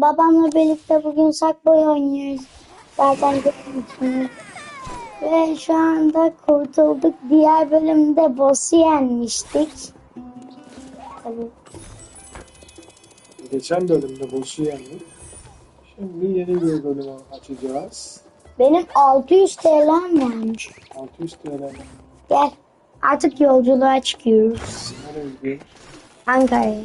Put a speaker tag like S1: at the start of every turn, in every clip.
S1: babamla birlikte bugün sakboy oynuyoruz. Zaten görmüşsünüz. Ve şu anda kurtulduk. Diğer bölümde boss'u yenmiştik. Tabii.
S2: Geçen bölümde boss'u yendik. Şimdi yeni bir bölüm açacağız.
S1: Benim 600 TL'm varmış.
S2: 600 TL.
S1: Gel. Artık yolculuğa çıkıyoruz.
S2: Nereye gidiyor?
S1: Ankara'ya.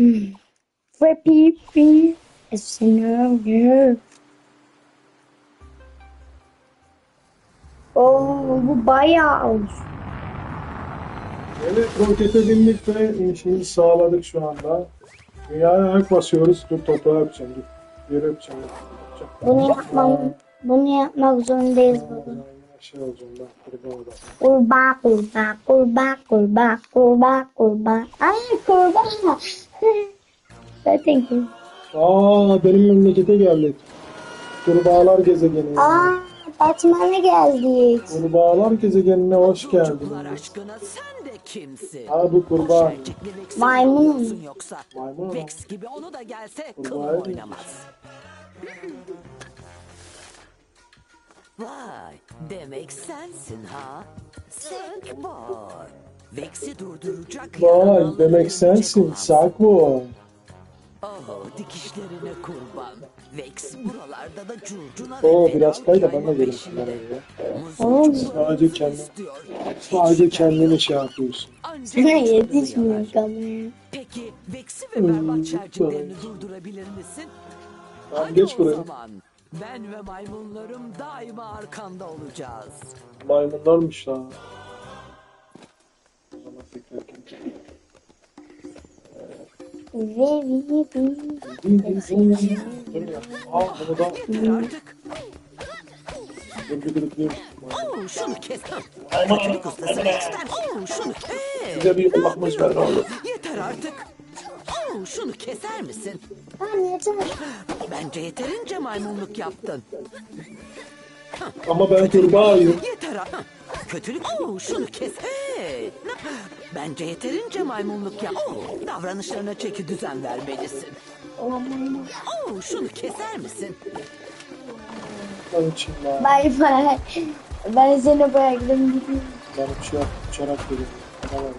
S1: Hmm. Happy be a sinner. Oo, bu bayağı olmuş.
S2: Evet rokete bindik ve inişimizi sağladık şu anda. Dünyaya ayak basıyoruz. Dur toprağı öpeceğim dur. Yeri öpeceğim.
S1: Bunu yapmam, bunu yapmak zorundayız baba.
S2: Şey olacağım ben. Kurban olayım.
S1: Kurbağa, kurbağa, kurbağa, kurbağa, kurbağa, kurbağa. Ay kurbağa. Zaten kurbağa.
S2: Aa benim memlekete geldik. Kurbağalar gezegeni.
S1: Aa, Batman'a geldik.
S2: Kurbağalar gezegenine hoş
S3: Çocuklar
S2: geldin.
S3: aşkına sen de kimsin?
S2: Aa bu kurbağa.
S1: Maymun.
S3: yoksa?
S2: Maymun mu?
S3: Vex gibi onu da gelse
S2: Kurbağa değil.
S3: oynamaz. Vay, demek sensin ha? Sık boy. Vex'i durduracak
S2: Vay demek sensin. Sakvo.
S3: Oh, dikişlerine kurban. Vex buralarda da curcuna
S2: Oo, biraz kay da ben de
S3: peşinde.
S2: kameraya. Sadece kendi-
S3: istiyor.
S2: Sadece kendini şey yapıyorsun.
S1: Sana yetişmiyor kameraya.
S3: Peki Vex'i ve berbat
S2: Hmm,
S3: çerçevelerini
S2: evet.
S3: durdurabilir misin?
S2: Tamam
S3: Hadi
S2: geç buraya.
S3: Ben ve maymunlarım daima arkanda olacağız.
S2: Maymunlarmış la. O zaman tekrar gel.
S1: Ve.
S2: Aa bunu da
S3: Yeter artık. Oo, şunu kes. Kötülük ustası. Oo, şunu kes.
S2: Bize bir yolakmış ver olur.
S3: Yeter artık. Oo, şunu keser misin?
S1: Tamam yeter.
S3: Bence yeterince maymunluk yaptın.
S2: Ama ben kurbağayım.
S3: Yeter ha. Kötülük. Oo, şunu kes. Hey. Bence yeterince maymunluk yap. Oo, davranışlarına çeki düzen vermelisin. Oo, şunu keser misin?
S2: İçin.
S1: Bay bay. Ben seni bıraktım gidiyorum.
S2: Ben uçarak, uçarak. Bana ver.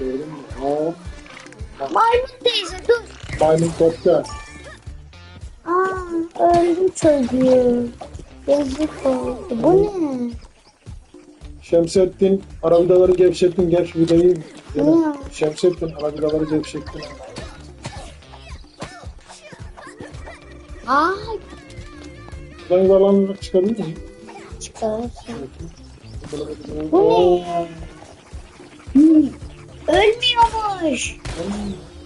S2: Mü? Hop.
S1: Maymun teyze dur.
S2: Maymun topta.
S1: Aa öldü çocuğu. Yazık oldu. Bu ne?
S2: Şemsettin arabidaları gevşettin. Gel şu vidayı.
S1: Ne?
S2: Şemsettin arabidaları gevşettin.
S1: Aa
S2: Buradan yuvarlanarak çıkabilir miyim?
S1: çıkarsın.
S2: Bu
S1: ne? Ölmüyormuş.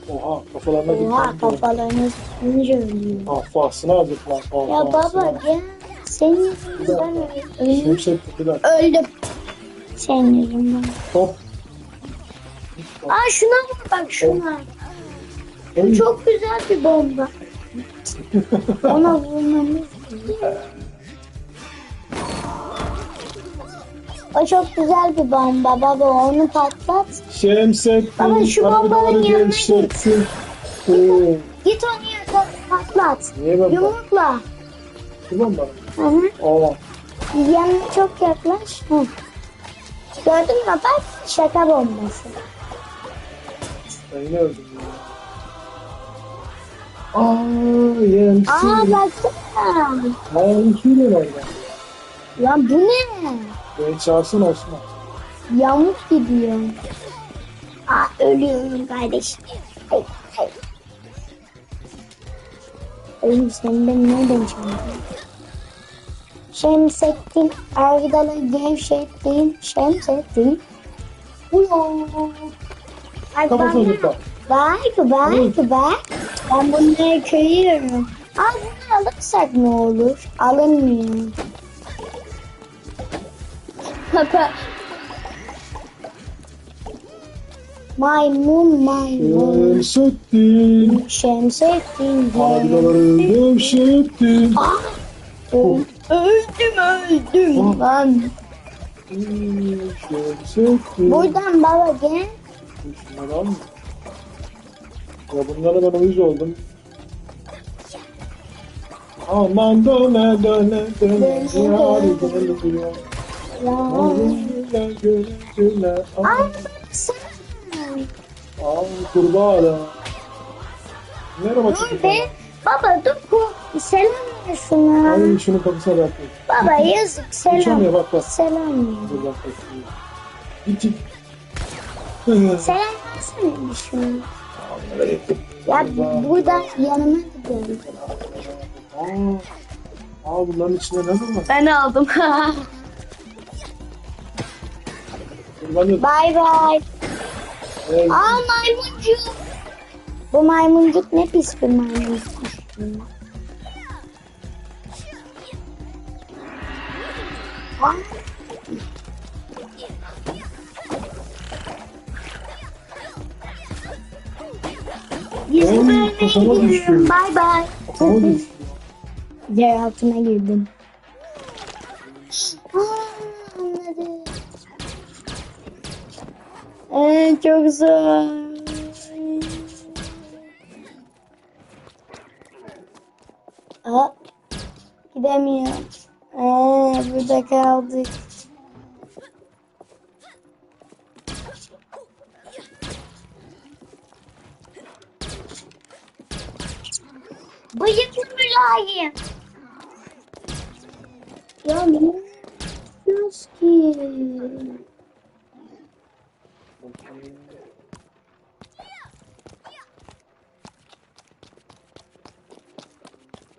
S2: Oha kafalarına
S1: Oha
S2: dikkat edin.
S1: kafalarını sıkınca ölüyor.
S2: Ahfasını aldık lan.
S1: Ya baba gel. Senin yüzünden öldüm.
S2: Şemsettin bir dakika.
S1: Öldüm. Senin yüzünden.
S2: Hop.
S1: Aa şuna bak bak şuna. Çok güzel bir bomba. Ona vurmamız O çok güzel bir bomba baba onu patlat.
S2: Şemsettin
S1: Baba, şu bombanın yanına
S2: gevşettin. Oo.
S1: Git onu yakala patlat.
S2: Niye ben bak?
S1: Yumrukla.
S2: Tamam bana.
S1: Hı hı.
S2: Aa.
S1: Yanına çok yaklaş. Hı. Gördün mü bak şaka bombası.
S2: Ben yine öldüm ya. Aa, yemsi.
S1: Aa baksana.
S2: Yemsi ne var ya?
S1: Lan bu ne?
S2: Beni çağırsın Osman.
S1: Yamuk gidiyor. Aa ölüyorum kardeşim. Ay, ay. Oğlum sen ben nereden çaldın? Şemsettin, Erdalı Gevşettin, Şemsettin. Ulan. Ay
S2: Kafasına
S1: bana
S2: tut bak.
S1: bak, bak. Ben bunları köyüyorum. Aa bunu alırsak ne olur? Alınmıyor. Baba. Maymun maymun.
S2: Şemsettin.
S1: Şemsettin.
S2: Harikaları gevşettin.
S1: Öl- öldüm öldüm lan.
S2: Şemsettin.
S1: Buradan baba gel.
S2: Şunları al mı? Ya bunlara ben uyuz oldum. Aman döne döne döne Yari geliyor Ağzıyla
S1: Ay sen.
S2: Al kurbağa da Merhaba çocuklar
S1: be. Baba dur bu. Selam ver şuna.
S2: Ay şunun kapısına bak
S1: Baba yazık selam.
S2: Uçamıyor bak bak
S1: Selam.
S2: Dur bak bak Git git
S1: Selam versene bir şuna. Ya buradan yanıma gidelim.
S2: Aa, aa bunların içinde ne var?
S1: Ben aldım.
S2: Kurbanı
S1: Bay bay.
S2: Ee,
S1: Aa maymuncuk. Bu maymuncuk ne pis bir maymuncuk. Aa. Yüzü
S2: Oğlum,
S1: bölmeye
S2: kafama
S1: gidiyorum.
S2: düştü.
S1: Bay bay. Yer altına girdim. Aa, anladım. Ee, çok zor. Aa, gidemiyorum. Ee, burada kaldık. Bıyıklı mülayim. Ya ne yapıyoruz ki?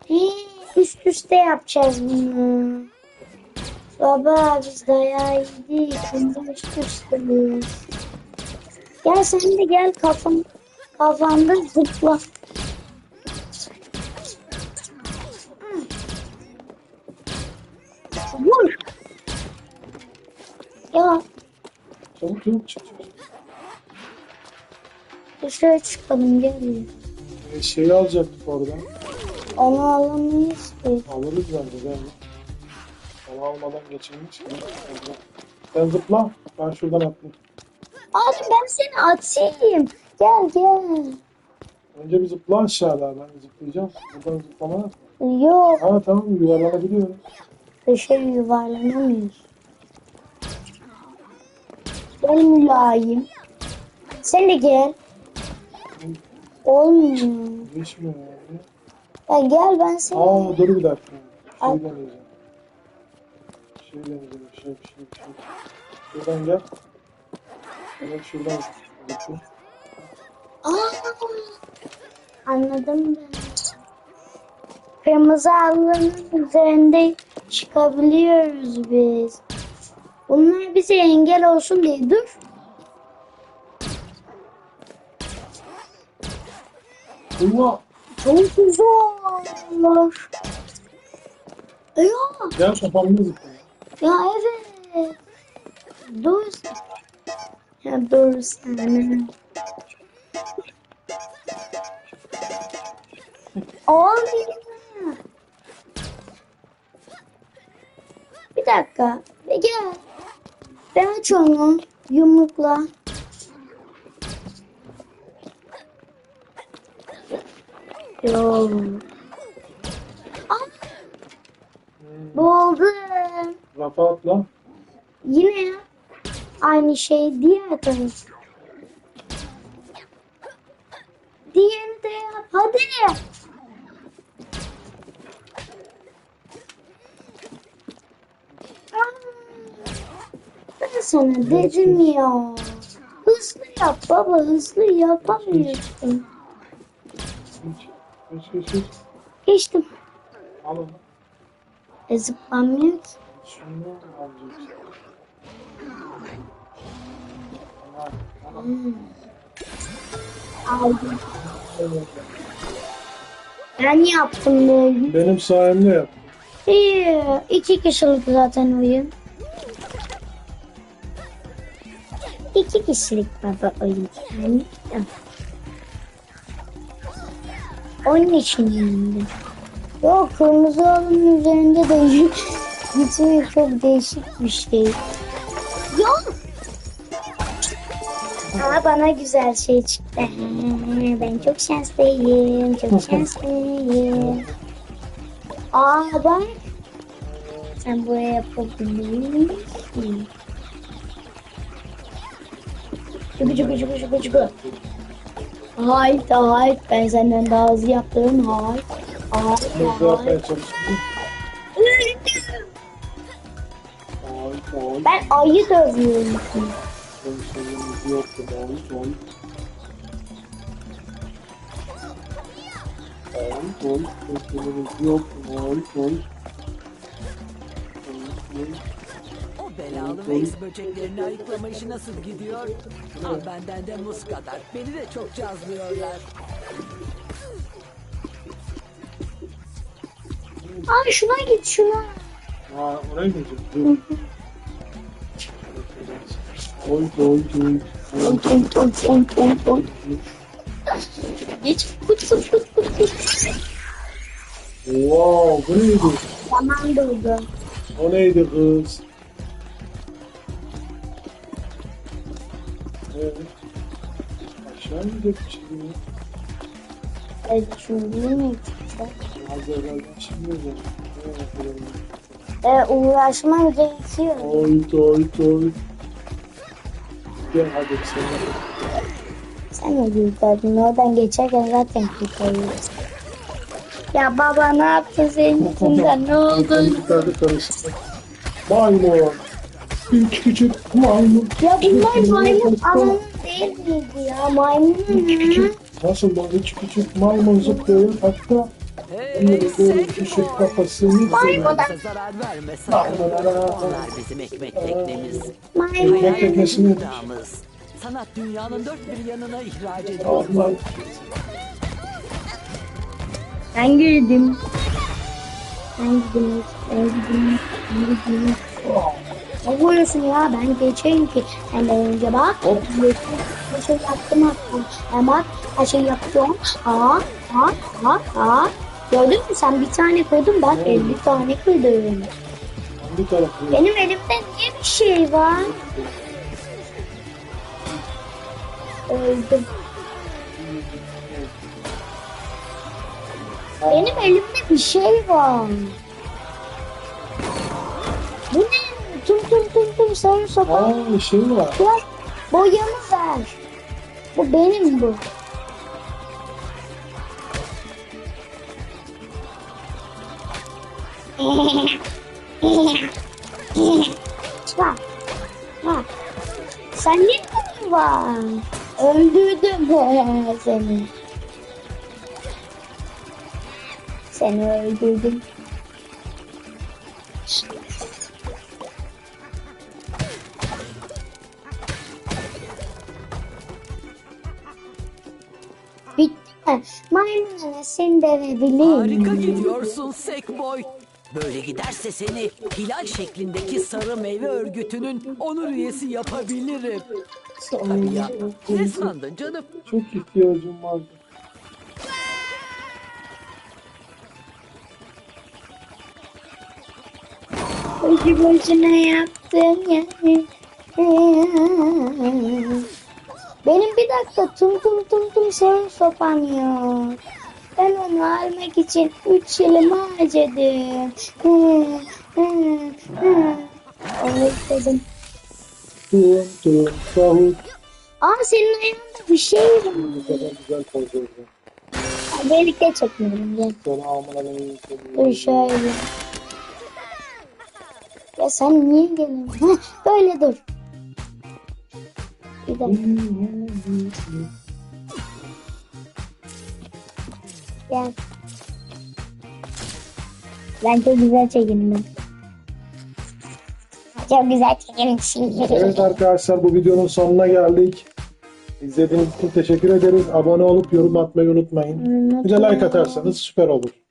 S1: Hii, üst üste yapacağız bunu. Baba biz dayağı yedik. Şimdi üst üsteyiz. Gel sen de gel kafam, kafamda zıpla. Vur. Ya
S2: Çabuk çabuk çık.
S1: Dışarı çıkalım gel.
S2: Ee, şeyi alacaktık oradan.
S1: Onu alamayız ki.
S2: Alırız bence gel. Onu almadan geçilmiş. Sen zıpla. Ben şuradan atlayayım.
S1: Abi ben seni atayım. Gel gel.
S2: Önce bir zıpla aşağıda. Ben zıplayacağım. Buradan zıplama.
S1: Yok
S2: Ha tamam yuvarlanabiliyorum.
S1: dışarı yuvarlanamıyoruz. Gel mülayim. Sen de gel. Olmuyor.
S2: Geçmiyor yani.
S1: Ya gel ben seni.
S2: Aa dur bir dakika. Şey
S1: Al.
S2: deneyeceğim. Şey deneyeceğim. Şey bir şey bir şey. Şuradan gel. Evet şuradan. zıpla.
S1: Aa, anladım ben. Kırmızı halının üzerinde çıkabiliyoruz biz. Bunlar bize engel olsun diye dur.
S2: Uyma.
S1: Çok zor. Ya,
S2: Gel kafamda zıpla.
S1: ya evet. Dur. Ya dur sen. Olmuyor. Bir dakika. Bir gel. Ben aç onu. Yumrukla. Ah, buldum.
S2: Rafa atla.
S1: Yine aynı şey diğer taraf. Diğerini de yap. Hadi. Ben sana dedim ya. Hızlı yap baba hızlı yapamıyorsun.
S2: Geç. Geç geç geç.
S1: Geçtim.
S2: Al onu.
S1: E zıplamıyor ki.
S2: Şunu alacaksın. Tamam.
S1: Aldım.
S2: Evet.
S1: Ben yaptım böyle.
S2: Benim sayemde yap.
S1: İyi. iki kişilik zaten oyun. İki kişilik baba oyun. Yani. Onun için yenildim. Yok kırmızı halının üzerinde de gitmek çok değişik bir şey. Yok. Aa, bana güzel şey çıktı. Ben çok şanslıyım. Çok şanslıyım. Aa bak. Sen buraya yapabilir misin? Cıgı cıgı cıgı cıgı cıgı. Hayır hayır ben senden daha hızlı yaptım. Öldüm.
S2: Ay, ay.
S1: Ben ayı dövüyorum.
S2: Benim sorunumuz yoktu. Ay,
S3: belalı Vex böceklerini ayıklama işi nasıl gidiyor? Al benden de muz kadar. Beni de çok cazlıyorlar.
S1: Aa şuna git şuna.
S2: Ha, oraya mı? Dur. Oy, oy, oy.
S1: Ton ton ton ton ton ton. Geç fıt fıt fıt fıt fıt.
S2: Wow, bu neydi?
S1: Tamam durdu.
S2: O neydi kız? Evet. Aşağı mı dökmüştüm?
S1: Evet şimdi ne çıktı?
S2: Az evvel şimdi mi?
S1: Ee, uğraşmam gerekiyor.
S2: Oy, oy, oy. Gel hadi sen.
S1: Sen ne kurtardın? Oradan geçerken zaten kurtarıyorsun. Ya baba ne yaptın senin yüzünden? Ne oldu?
S2: Yukarıda karıştı. Maymun. Bir küçük maymun.
S1: Ya bunlar maymun alanı değil miydi ya? Maymun ne?
S2: Nasıl da üç küçük maymun zıplıyor hatta
S3: Hey
S2: düşük kafasını
S1: Maymun.
S3: Bize zarar verme sakın. Onlar bizim ekmek teknemiz.
S1: Maymun.
S2: Ekmek teknesini
S3: Gıdamız. Sanat dünyanın dört bir yanına ihraç ediyor.
S2: Allah
S1: Ben girdim. Ben girdim. Ben girdim. Ben girdim. Ne vuruyorsun ya? Ben geçeyim ki. Senden önce bak.
S2: Hop.
S1: Her şey yaptım attım. Ben bak her şey yapıyorum. Aa, aa, aa, aa. Gördün mü sen bir tane kırdın ben 50 tane kırdım.
S2: bir tarafı.
S1: Benim elimde niye bir şey var? Öldüm. Benim elimde bir şey var. Bu ne? Tum tum tum tum sarı sopa.
S2: Aa şey var.
S1: Biraz boyamı ver. Bu benim bu. Bak. Bak. Sen ne mi var? Öldürdüm seni. Seni öldürdüm. Maymununa seni
S3: Harika gidiyorsun Sekboy. Böyle giderse seni hilal şeklindeki sarı meyve örgütünün onur üyesi yapabilirim. Tabii ya. Ne sandın canım?
S2: Çok ihtiyacım vardı.
S1: Boşu boşuna yaptım yani. Benim bir dakika tum tum tum tum senin sopan yok. Ben onu almak için 3 yılımı harcadım. Onu istedim.
S2: Tum tum sahut.
S1: Aa senin ayağında bir şey var.
S2: Bu kadar güzel poz verdi.
S1: Birlikte çekmeyelim gel.
S2: Sana amına
S1: Dur şöyle. Ya sen niye gelmiyorsun? Heh, Böyle dur. Dakika. Gel. Ben çok güzel çekindim. Çok güzel çekilmişsin.
S2: Evet arkadaşlar bu videonun sonuna geldik. İzlediğiniz için teşekkür ederiz. Abone olup yorum atmayı unutmayın. Bir de like atarsanız süper olur.